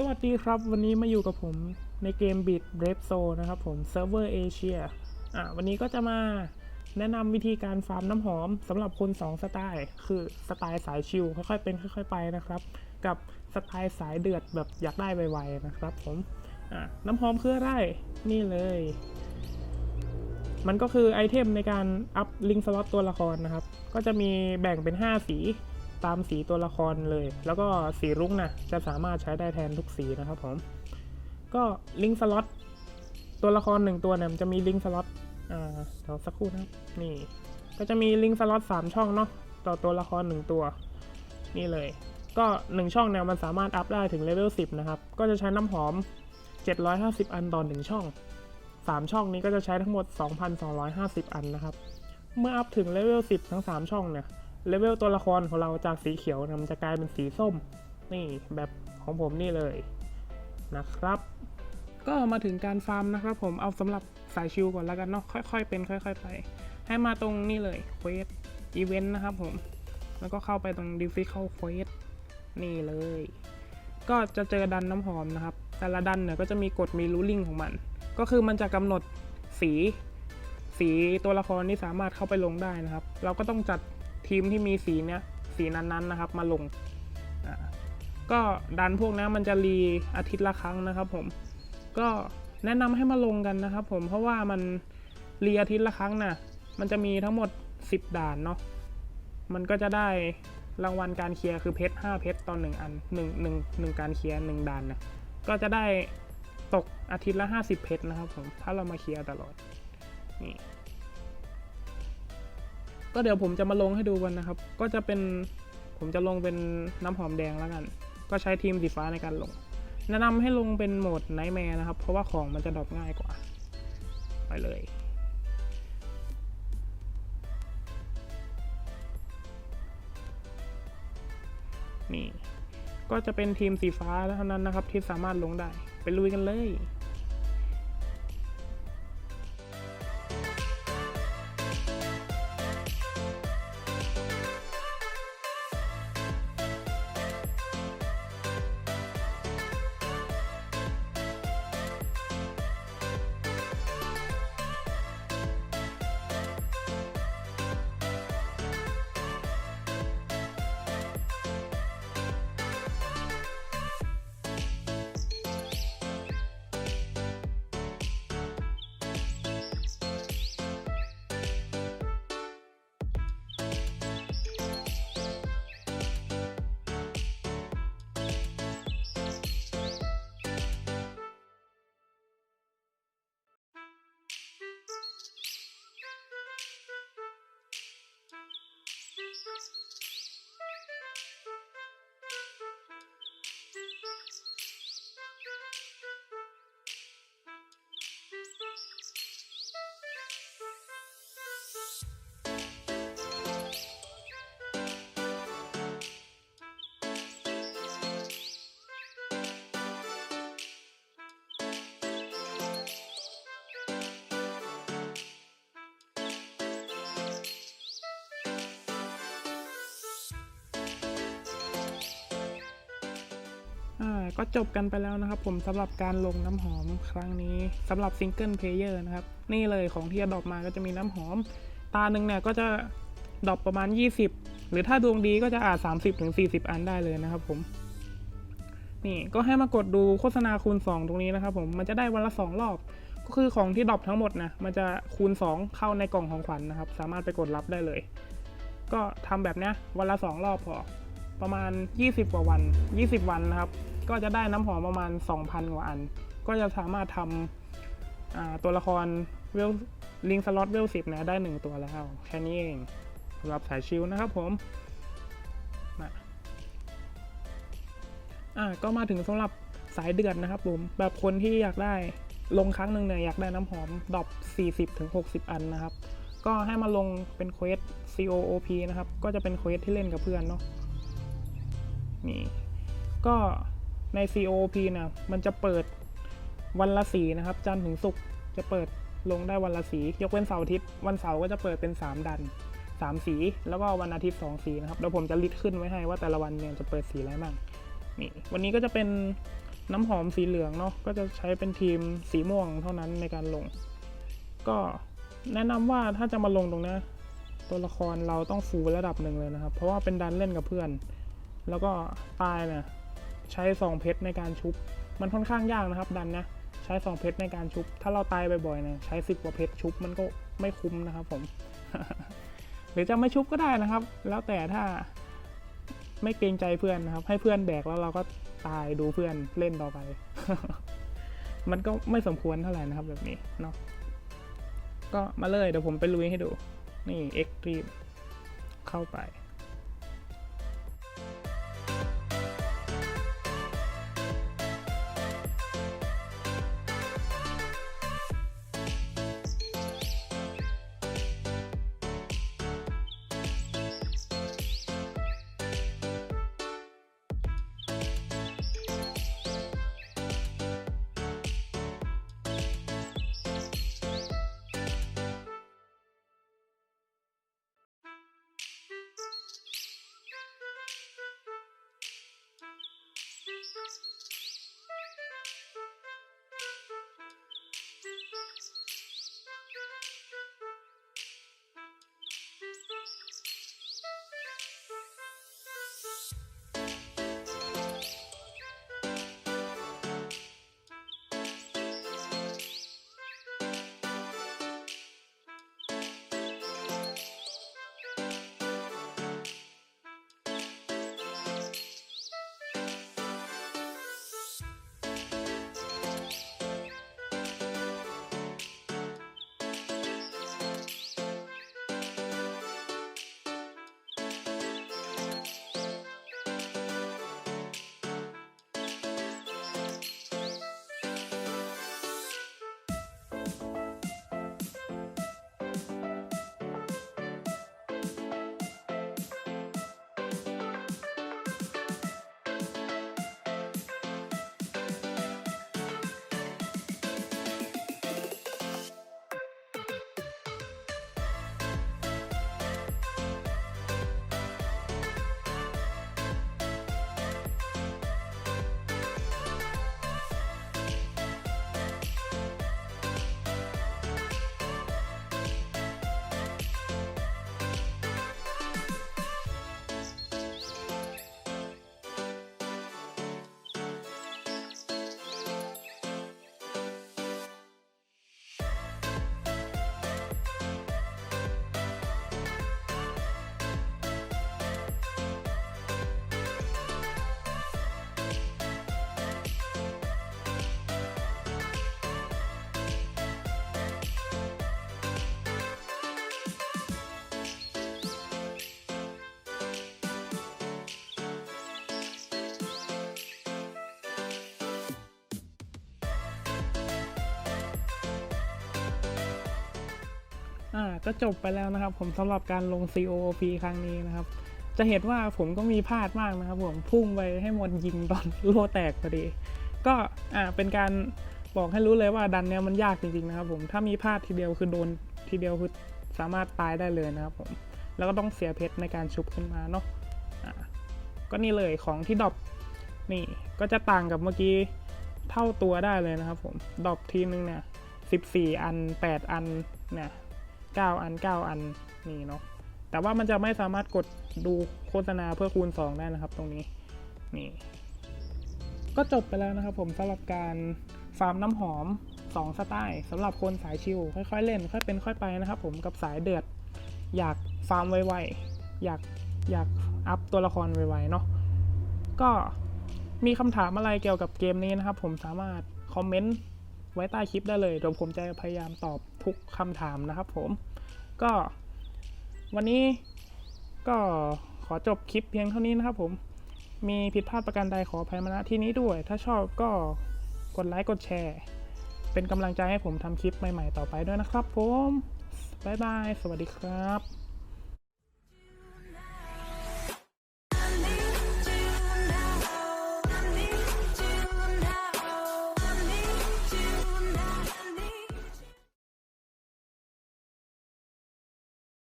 สวัสดีครับ วันนี้มาอยู่กับผมในเกม Beat Brave Soul นะครับผมเซิร์ฟเวอร์เอเชียอะวันนี้ก็จะมาแนะนำวิธีการฟาร์มน้ำหอมสำหรับคน2สไตล์ คือสไตล์สายชิลค่อยๆเป็นค่อยๆไปนะครับ กับสไตล์สายเดือดแบบอยากได้ไวๆนะครับผมอะน้ำหอมคืออะไร นี่เลย มันก็คือไอเทมในการอัพลิงสล็อตตัวละครนะครับ ก็จะมีแบ่งเป็น 5 สี ตามสีตัวละครเลย แล้วก็สีรุ้งนะจะสามารถใช้ได้แทนทุกสีนะครับผม ก็ลิงสล็อตตัวละครหนึ่งตัวเนี่ยมันจะมีลิงสล็อตอ่าเดี๋ยวสักครู่นะนี่ ก็จะมีลิงสล็อตสามช่องเนาะต่อตัวละครหนึ่งตัว นี่เลย ก็หนึ่งช่องเนี่ยมันสามารถอัพได้ถึงเลเวล10นะครับ ก็จะใช้น้ำหอม 750 อันต่อหนึ่งช่อง 3 ช่องนี้ก็จะใช้ทั้งหมด 2,250 อันนะครับ เมื่ออัพถึงเลเวล10 ทั้ง 3 ช่องเนี่ย เลเวลตัวละครของเราจากสีเขียวนี่ยมันจะกลายเป็นสีส้ม นี่แบบของผมนี่เลยนะครับ ก็มาถึงการฟาร์มนะครับผมเอาสำหรับสายชิลก่อนแล้วกันเนาะค่อยๆเป็นค่อย ๆ ไป ให้มาตรงนี่เลยเควสอีเวนต์นะครับผมแล้วก็เข้าไปตรง difficult quest นี่เลย ก็จะเจอดันน้ำหอมนะครับ แต่ละดันเนี่ยก็จะมีกฎมีรูลิ่งของมัน ก็คือมันจะกำหนดสี สีตัวละครที่สามารถเข้าไปลงได้นะครับ เราก็ต้องจัด ทีมที่มีสีเนี้ยสีนั้นๆนะครับมาลงอ่าก็ดันพวกนี้มันจะรีอาทิตย์ละครั้งนะครับผม ก็แนะนำให้มาลงกันนะครับ ผมเพราะว่ามันรีอาทิตย์ละครั้งน่ะมันจะมีทั้งหมด 10 ด่านเนาะ มันก็จะได้รางวัลการเคลียร์คือเพชร5เพชรต่อ1อัน1 1 1การเคลียร์1ด่านนะก็จะได้ตกอาทิตย์ละ 50 เพชรนะครับผม ถ้าเรามาเคลียร์ตลอด นี่ ก็เดี๋ยวผมจะมาลงให้ดูกันนะครับ ก็จะเป็นผมจะลงเป็นน้ำหอมแดงแล้วกัน ก็ใช้ทีมสีฟ้าในการลง แนะนำให้ลงเป็นโหมดไนท์แมร์นะครับ เพราะว่าของมันจะดรอปง่ายกว่า ไปเลยนี่ก็จะเป็นทีมสีฟ้าเท่านั้นนะครับ ที่สามารถลงได้ ไปลุยกันเลย ก็จบกันไปแล้วนะครับ ผมสำหรับการลงน้ำหอมครั้งนี้สำหรับซิงเกิลเพลเยอร์นะครับ นี่เลยของที่ดรอปมาก็จะมีน้ำหอม ตาหนึ่งเนี่ยก็จะดรอปประมาณ 20 หรือถ้าดวงดีก็จะอาจ 30ถึง40 อันได้เลยนะครับ ผมนี่ก็ให้มากดดูโฆษณาคูณ 2 ตรงนี้นะครับผมมันจะได้วันละ 2 รอบ ก็คือของที่ดรอปทั้งหมดนะมันจะคูณ 2 เข้าในกล่องของขวัญนนะครับ สามารถไปกดรับได้เลย ก็ทำแบบเนี้ยวันละ 2 รอบพอประมาณ 20 กว่าวัน 20 วันนะครับ ก็จะได้น้ำหอมประมาณ 2,000 กว่าอัน ก็จะสามารถทำอ่าตัวละครเวลลิงสล็อตเวลสิบนะได้ 1 ตัวแล้ว แค่นี้เองสำหรับสายชิลนะครับผมมาอ่าก็มาถึงสำหรับสายเดือดนะครับผม แบบคนที่อยากได้ลงครั้งหนึ่งเนี่ยอยากได้น้ำหอมดอป40ถึง60 อันนะครับ ก็ให้มาลงเป็นเควส COOP นะครับ ก็จะเป็นเควสที่เล่นกับเพื่อนเนาะนี่ก็ ใน COP นะมันจะเปิดวันละสีนะครับ จันทร์ถึงศุกร์จะเปิดลงได้วันละสี ยกเว้นเสาร์อาทิตย์ วันเสาร์ก็จะเปิดเป็น 3 ดัน 3 สี แล้วก็วันอาทิตย์ 2 สีนะครับ แล้วผมจะลิสต์ขึ้นไว้ให้ว่าแต่ละวันเนี่ยจะเปิดสีอะไรบ้าง นี่ วันนี้ก็จะเป็นน้ำหอมสีเหลืองเนาะ ก็จะใช้เป็นทีมสีม่วงเท่านั้นในการลง ก็แนะนำว่าถ้าจะมาลงตรงนี้ตัวละครเราต้องฟูลระดับหนึ่งเลยนะครับ เพราะว่าเป็นดันเล่นกับเพื่อน แล้วก็ตายเนี่ย ใช้สองเพชรในการชุบ มันค่อนข้างยากนะครับ ดันนะ ใช้สองเพชรในการชุบ ถ้าเราตายบ่อยๆนี่ยใช้สิบกว่าเพชรชุบมันก็ไม่คุ้มนะครับผม หรือจะไม่ชุบก็ได้นะครับ แล้วแต่ถ้าไม่เกรงใจเพื่อนนะครับ ให้เพื่อนแบกแล้วเราก็ตายดูเพื่อนเล่นต่อไป มันก็ไม่สมควรเท่าไหร่นะครับแบบนี้เนาะก็มาเลยเดี๋ยวผมไปลุยให้ดู นี่ X รีบเข้าไป อ่าก็จบไปแล้วนะครับ ผมสำหรับการลง co op ครั้งนี้นะครับ จะเห็นว่าผมก็มีพลาดมากนะครับผมพุ่งไปให้มนยิงตอนโลแตกพอดี ก็อ่าเป็นการบอกให้รู้เลยว่าดันเนี้ยมันยากจริงๆนะครับ ผมถ้ามีพลาดทีเดียวคือโดนทีเดียวคือสามารถตายได้เลยนะครับผมแล้วก็ต้องเสียเพชรในการชุบขึ้นมาเนาะอ่าก็นี่เลยของที่ดรอปนี่ก็จะต่างกับเมื่อกี้เท่าตัวได้เลยนะครับผมดรอปทีนึงเนี่ย14 อัน 8 อันเนี่ย 9 อัน 9 อันนี่เนาะแต่ว่ามันจะไม่สามารถกดดูโฆษณาเพื่อคูณ 2 ได้นะครับ ตรงนี้นี่ก็จบไปแล้วนะครับผมสำหรับการฟาร์มน้ำหอม 2 สไตล์สำหรับคนสายชิลค่อยๆ เล่น ค่อยเป็นค่อยไปนะครับผมกับสายเดือด อยากฟาร์มไวๆอยากอยากอัพตัวละครไวๆเนาะก็มีคำถามอะไรเกี่ยวกับเกมนี้นะครับ ผมสามารถคอมเมนต์ ไว้ใต้คลิปได้เลยเดี๋ยวผมจะพยายามตอบทุกคำถามนะครับผม ก็วันนี้ก็ขอจบคลิปเพียงเท่านี้นะครับผม มีผิดพลาดประการใดขออภัยมาณที่นี้ด้วย ถ้าชอบก็กดไลค์กดแชร์ เป็นกำลังใจให้ผมทำคลิปใหม่ๆต่อไปด้วยนะครับผม บ๊ายบาย สวัสดีครับ